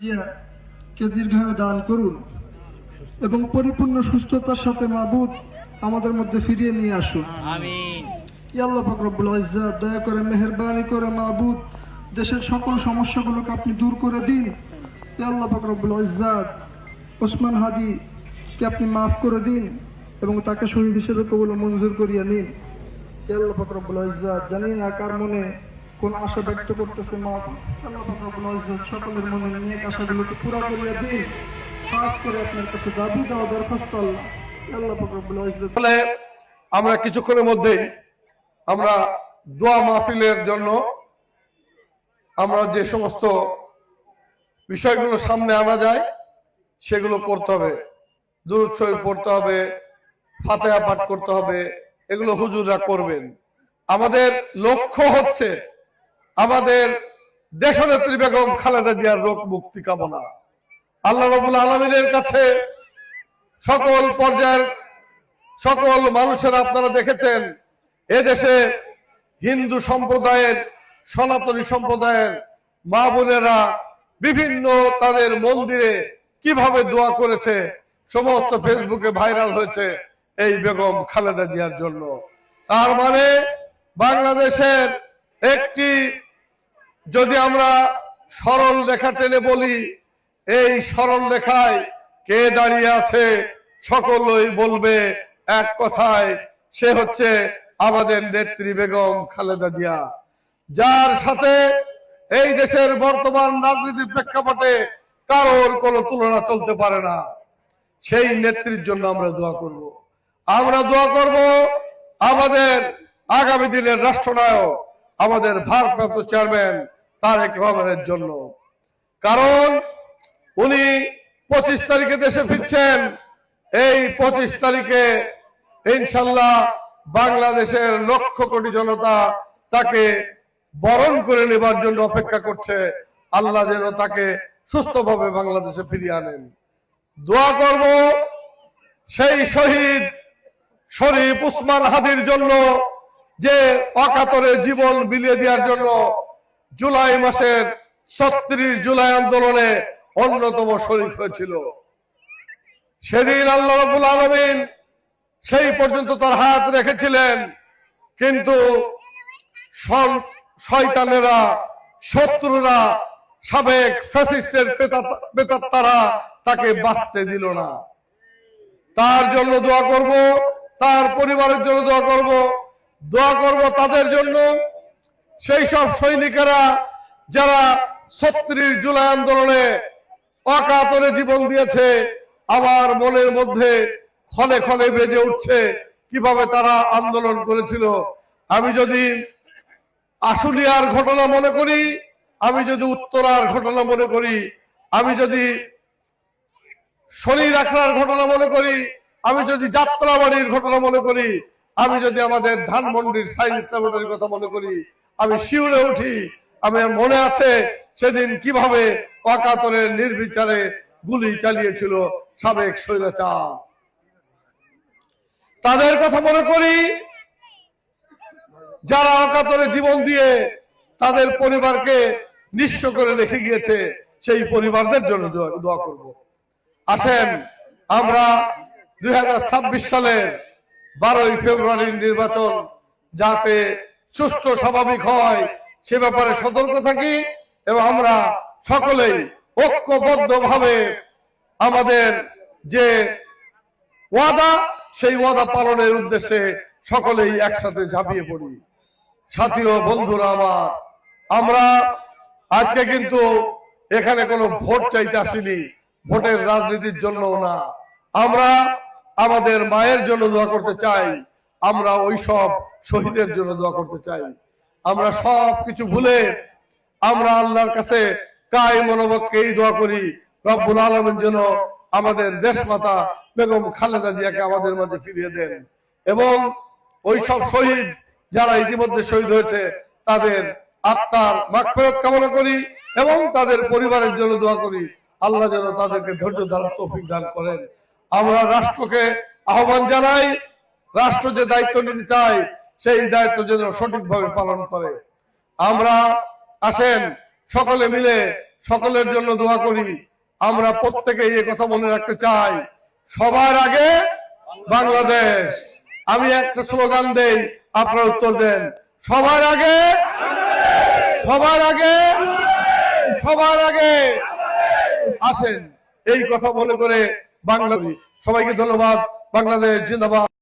কে দীর্ঘায়ু দান করুন এবং পরিপূর্ণ সুস্থতার সাথে মাবুদ আমাদের মধ্যে ফিরিয়ে নিয়ে আসুন। আল্লাহ পাক রব্বুল দয়া করে মেহেরবানি করে মাবুদ দেশের সকল সমস্যাগুলোকে আপনি দূর করে দিন। আল্লাহ পাক রব্বুল ওসমান হাদি কে আপনি মাফ করে দিন এবং তাকে শহীদ হিসেবে কবুল মঞ্জুর করিয়া নিন। আল্লাহ পাক রব্বুল জানি না কার মনে কোন আশা ব্যক্ত করতেছে সকলের মনে নেক আশাগুলোকে পুরা করিয়া দিন। খাস করে আপনার কাছে দাবি দেওয়া দরখাস্ত আমরা কিছুক্ষণের মধ্যেই আমরা দোয়া মাহফিলের জন্য আমরা যে সমস্ত বিষয়গুলো সামনে আনা যায়, সেগুলো করতে হবে। শরীফ পড়তে হবে, ফাতেহা পাঠ করতে হবে, এগুলো হুজুররা করবেন। আমাদের লক্ষ্য হচ্ছে আমাদের দেশনেত্রী বেগম খালেদা জিয়ার রোগ মুক্তি কামনা। আল্লাহ রবুল আলমিনের কাছে সকল পর্যায়ের সকল মানুষের আপনারা দেখেছেন, এদেশে হিন্দু সম্প্রদায়ের, সনাতনী সম্প্রদায়ের মা বোনেরা বিভিন্ন তাদের মন্দিরে কীভাবে দোয়া করেছে, সমস্ত ফেসবুকে ভাইরাল হয়েছে এই বেগম খালেদা জিয়ার জন্য। তার মানে বাংলাদেশের একটি যদি আমরা সরল রেখা টেনে বলি, এই সরল রেখায় কে দাঁড়িয়ে আছে, সকলই বলবে এক কথায়, সে হচ্ছে আমাদের নেত্রী বেগম খালেদা জিয়া। যার সাথে এই দেশের বর্তমান রাজনীতির প্রেক্ষাপটে কারোর কোনো তুলনা চলতে পারে না, সেই নেত্রীর জন্য আমরা দোয়া করব। আমরা দোয়া করব আমাদের আগামী দিনের রাষ্ট্রনায়ক আমাদের ভারপ্রাপ্ত চেয়ারম্যান তারেক রহমানের জন্য। কারণ উনি পঁচিশ তারিখে দেশে ফিরছেন। এই পঁচিশ তারিখে ইনশাল্লাহ বাংলাদেশের লক্ষ কোটি জনতা তাকে বরণ করে নেবার জন্য অপেক্ষা করছে। আল্লাহ যেন তাকে সুস্থভাবে বাংলাদেশে ফিরিয়ে আনেন। দোয়া করব সেই শহীদ শরীফ উসমান হাদির জন্য যে অকাতরে জীবন বিলিয়ে দেওয়ার জন্য জুলাই মাসের ছত্রিশ জুলাই আন্দোলনে অন্যতম শরীফ হয়েছিল। সেদিন আল্লাহ আলমিন সেই পর্যন্ত তার হাত রেখেছিলেন, কিন্তু শয়তানেরা, শত্রুরা, সাবেক ফ্যাসিস্টের পেতাত্তারা তাকে বাঁচতে দিল না। তার জন্য দোয়া করব, তার পরিবারের জন্য দোয়া করব দোয়া করব তাদের জন্য। সেই সব সৈনিকেরা যারা ছত্রিশ জুলাই আন্দোলনে অকাতরে জীবন দিয়েছে, আমার মনের মধ্যে ক্ষণে ক্ষণে বেজে উঠছে কীভাবে তারা আন্দোলন করেছিল। আমি যদি আশুলিয়ার ঘটনা মনে করি, আমি যদি উত্তরার ঘটনা মনে করি, আমি যদি শরীর রাখার ঘটনা মনে করি, আমি যদি যাত্রাবাড়ির ঘটনা মনে করি আমি যদি আমাদের ধানমন্ডির সাইন্স ল্যাবরেটরির কথা মনে করি, আমি শিউরে উঠি, আমি মনে আছে সেদিন কীভাবে অকাতরে নির্বিচারে গুলি চালিয়েছিল সাবেক স্বৈরাচার। তাদের কথা মনে করি, যারা অকাতরে জীবন দিয়ে তাদের পরিবারকে নিঃস্ব করে রেখে গিয়েছে, সেই পরিবারদের জন্য দোয়া করব। আসেন, আমরা দুই সালের বারোই ফেব্রুয়ারির নির্বাচন যাতে সুষ্ঠু স্বাভাবিক হয়, সে ব্যাপারে সতর্ক থাকি এবং আমরা সকলেই ঐক্যবদ্ধ ভাবে আমাদের যে ওয়াদা, সেই ওয়াদা পালনের উদ্দেশ্যে সকলেই একসাথে ঝাঁপিয়ে পড়ি। সাথী ও বন্ধুরা আমার, আমরা আজকে কিন্তু এখানে কোনো ভোট চাইতে আসিনি, ভোটের রাজনীতির জন্য না। আমরা আমাদের মায়ের জন্য দোয়া করতে চাই। আমরা ওই সব শহীদের জন্য দোয়া করতে চাই। আমরা সব কিছু ভুলে আমরা আল্লাহর কাছে কাই মনোবককেই দোয়া করি। রব্বুল আলমের জন্য আমাদের দেশমাতা বেগম খালেদা জিয়াকে আমাদের মাঝে ফিরিয়ে দেন এবং ওই সব শহীদ যারা ইতিমধ্যে শহীদ হয়েছে, তাদের আত্মার মাগফিরাত কামনা করি এবং তাদের পরিবারের জন্য দোয়া করি। আল্লাহ যেন তাদেরকে ধৈর্য ধারার তৌফিক দান করেন। আমরা রাষ্ট্রকে আহ্বান জানাই, রাষ্ট্র যে দায়িত্ব নিতে চায়, সেই দায়িত্ব যেন সঠিকভাবে পালন করে। আমরা আসেন, সকলে মিলে সকলের জন্য দোয়া করি। আমরা প্রত্যেকেই এই কথা মনে রাখতে চাই, সবার আগে বাংলাদেশ। আমি একটা স্লোগান দেই, আপনার উত্তর দেন। সবার আগে সবার আগে সবার আগে আসেন। এই কথা মনে করে বাংলা সবাইকে ধন্যবাদ। বাংলাদেশ জিন্দাবাদ।